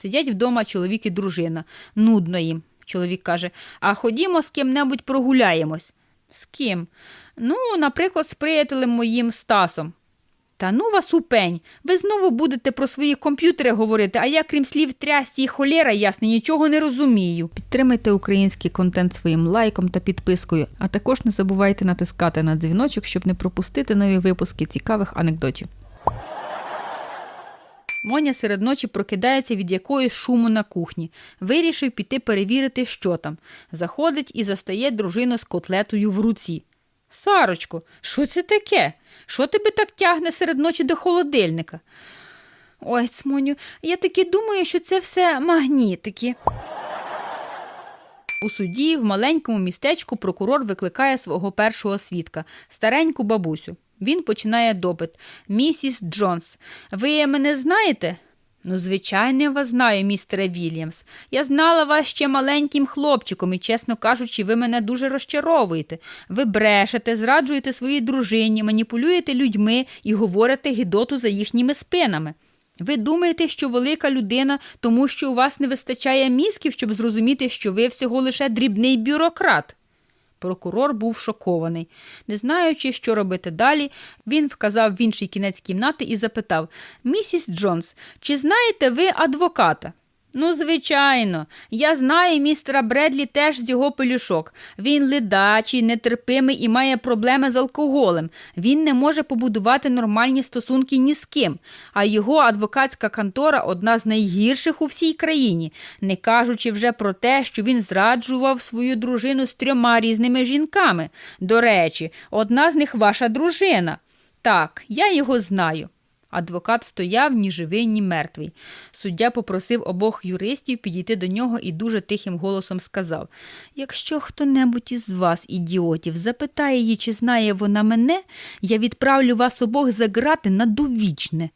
Сидять вдома чоловік і дружина. Нудно їм. Чоловік каже: А ходімо з ким-небудь прогуляємось. З ким? Ну, наприклад, з приятелем моїм Стасом. Та ну вас у пень. Ви знову будете про свої комп'ютери говорити, а я, крім слів трясті і холєра ясне, нічого не розумію. Підтримайте український контент своїм лайком та підпискою, а також не забувайте натискати на дзвіночок, щоб не пропустити нові випуски цікавих анекдотів. Моня серед ночі прокидається від якоїсь шуму на кухні. Вирішив піти перевірити, що там. Заходить і застає дружину з котлетою в руці. Сарочко, що це таке? Що тебе так тягне серед ночі до холодильника? Ой, Цмоню, я таки думаю, що це все магнітики. У суді в маленькому містечку прокурор викликає свого першого свідка, стареньку бабусю. Він починає допит. Місіс Джонс, ви мене знаєте? Ну, звичайно, я вас знаю, містере Вільямс. Я знала вас ще маленьким хлопчиком, і, чесно кажучи, ви мене дуже розчаровуєте. Ви брешете, зраджуєте своїй дружині, маніпулюєте людьми і говорите гідоту за їхніми спинами. Ви думаєте, що велика людина, тому що у вас не вистачає мізків, щоб зрозуміти, що ви всього лише дрібний бюрократ. Прокурор був шокований. Не знаючи, що робити далі, він вказав в інший кінець кімнати і запитав Місіс Джонс, чи знаєте ви адвоката? Ну, звичайно, я знаю містера Бредлі теж з його пелюшок. Він ледачий, нетерпимий і має проблеми з алкоголем. Він не може побудувати нормальні стосунки ні з ким. А його адвокатська контора одна з найгірших у всій країні, не кажучи вже про те, що він зраджував свою дружину з трьома різними жінками. До речі, одна з них ваша дружина. Так, я його знаю. Адвокат стояв ні живий, ні мертвий. Суддя попросив обох юристів підійти до нього і дуже тихим голосом сказав: Якщо хто-небудь із вас, ідіотів, запитає її, чи знає вона мене, я відправлю вас обох за грати на довічне.